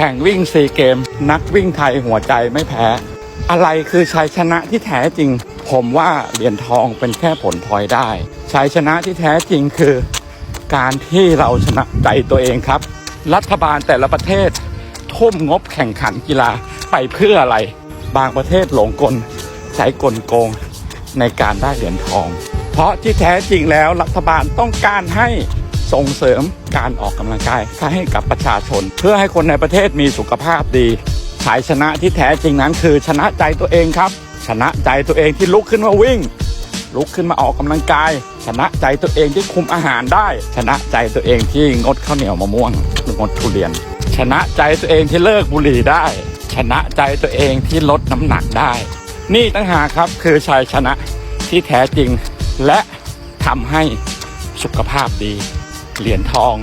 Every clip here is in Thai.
แข่งวิ่งซีเกม นักวิ่งไทยหัวใจไม่แพ้ อะไรคือชัยชนะที่แท้จริง ผมว่าเหรียญทองเป็นแค่ผลพลอยได้ชัยชนะที่แท้จริงคือ การที่เราชนะใจตัวเองครับ รัฐบาลแต่ละประเทศ ทุ่มงบแข่งขันกีฬาไปเพื่ออะไร บางประเทศหลงกลใช้กลโกงในการได้เหรียญทอง เพราะที่แท้จริงแล้วรัฐบาลต้องการให้ ส่งเสริมการออกกำลังกายให้กับประชาชน เพื่อให้คนในประเทศมีสุขภาพดีชัยชนะที่แท้จริงนั้นคือชนะใจตัวเองครับ ชนะใจตัวเองที่ลุกขึ้นมาวิ่ง ลุกขึ้นมาออกกำลังกาย ชนะใจตัวเองที่คุมอาหารได้ ชนะใจตัวเองที่งดข้าวเหนียวมะม่วงงดทุเรียน ชนะใจตัวเองที่เลิกบุหรี่ได้ ชนะใจตัวเองที่ลดน้ำหนักได้ นี่ตั้งหากครับคือชัยชนะที่แท้จริงและทำให้สุขภาพดี เหรียญทอง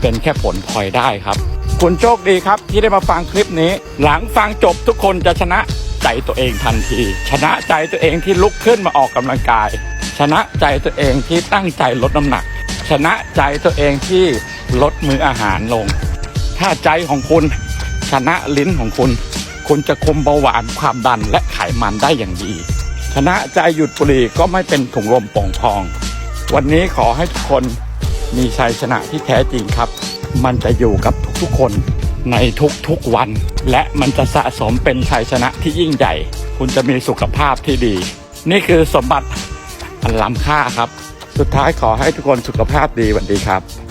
เป็นแค่ผลพลอยได้ครับ คุณโชคดีครับที่ได้มาฟังคลิปนี้ หลังฟังจบทุกคนจะชนะใจตัวเองทันที ชนะใจตัวเองที่ลุกขึ้นมาออกกำลังกาย ชนะใจตัวเองที่ตั้งใจลดน้ำหนัก ชนะใจตัวเองที่ลดมื้ออาหารลง ถ้าใจของคุณชนะลิ้นของคุณ คุณจะคุมเบาหวานความดันและไขมันได้อย่างดี ชนะใจหยุดบุหรี่ก็ไม่เป็นถุงลมโป่งพอง วันนี้ขอให้ทุกคน มีชัยชนะที่แท้จริงครับ มันจะอยู่กับทุกๆคนในทุกๆวัน และมันจะสะสมเป็นชัยชนะที่ยิ่งใหญ่ คุณจะมีสุขภาพที่ดี นี่คือสมบัติอันล้ำค่าครับ สุดท้ายขอให้ทุกคนสุขภาพดีวันดีครับ